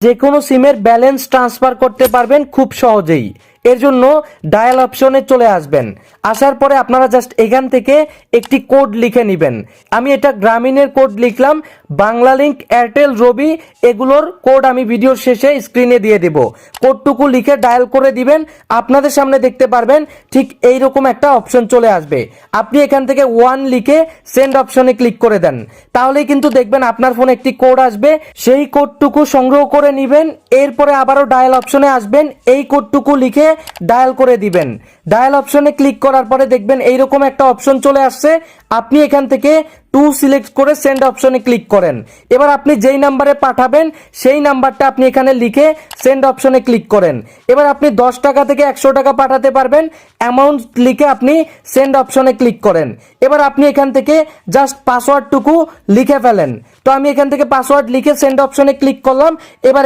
যে কোনো সিমের ব্যালেন্স ট্রান্সফার করতে পারবেন খুব সহজেই। এর জন্য ডায়াল অপশনে চলে আসবেন। আসার পরে আপনারা জাস্ট এখান থেকে একটি কোড লিখে নেবেন। আমি এটা গ্রামীণের কোড লিখলাম বাংলা লিঙ্ক এয়ারটেল, রবি, এগুলোর কোড আমি ভিডিওর শেষে স্ক্রিনে দিয়ে দেব। কোডটুকু লিখে ডায়াল করে দিবেন, আপনাদের সামনে দেখতে পারবেন ঠিক এইরকম একটা অপশন চলে আসবে। আপনি এখান থেকে ওয়ান লিখে সেন্ড অপশনে ক্লিক করে দেন। তাহলেই কিন্তু দেখবেন আপনার ফোনে একটি কোড আসবে, সেই কোডটুকু সংগ্রহ করে নেবেন, এরপরে আবারও ডায়াল অপশনে আসবেন, এই কোডটুকু লিখে ডায়াল করে দিবেন। ডায়াল অপশনে ক্লিক করার পরে দেখবেন এইরকম একটা অপশন চলে আসছে। আপনি এখান থেকে টু সিলেক্ট করে সেন্ড অপশনে ক্লিক করেন। এবার আপনি যেই নাম্বারে পাঠাবেন, সেই নাম্বারটা আপনি এখানে লিখে সেন্ড অপশনে ক্লিক করেন। এবার আপনি দশ টাকা থেকে একশো টাকা পাঠাতে পারবেন। অ্যামাউন্ট লিখে আপনি সেন্ড অপশনে ক্লিক করেন। এবার আপনি এখান থেকে জাস্ট পাসওয়ার্ডটুকু লিখে ফেলেন। তো আমি এখান থেকে পাসওয়ার্ড লিখে সেন্ড অপশনে ক্লিক করলাম। এবার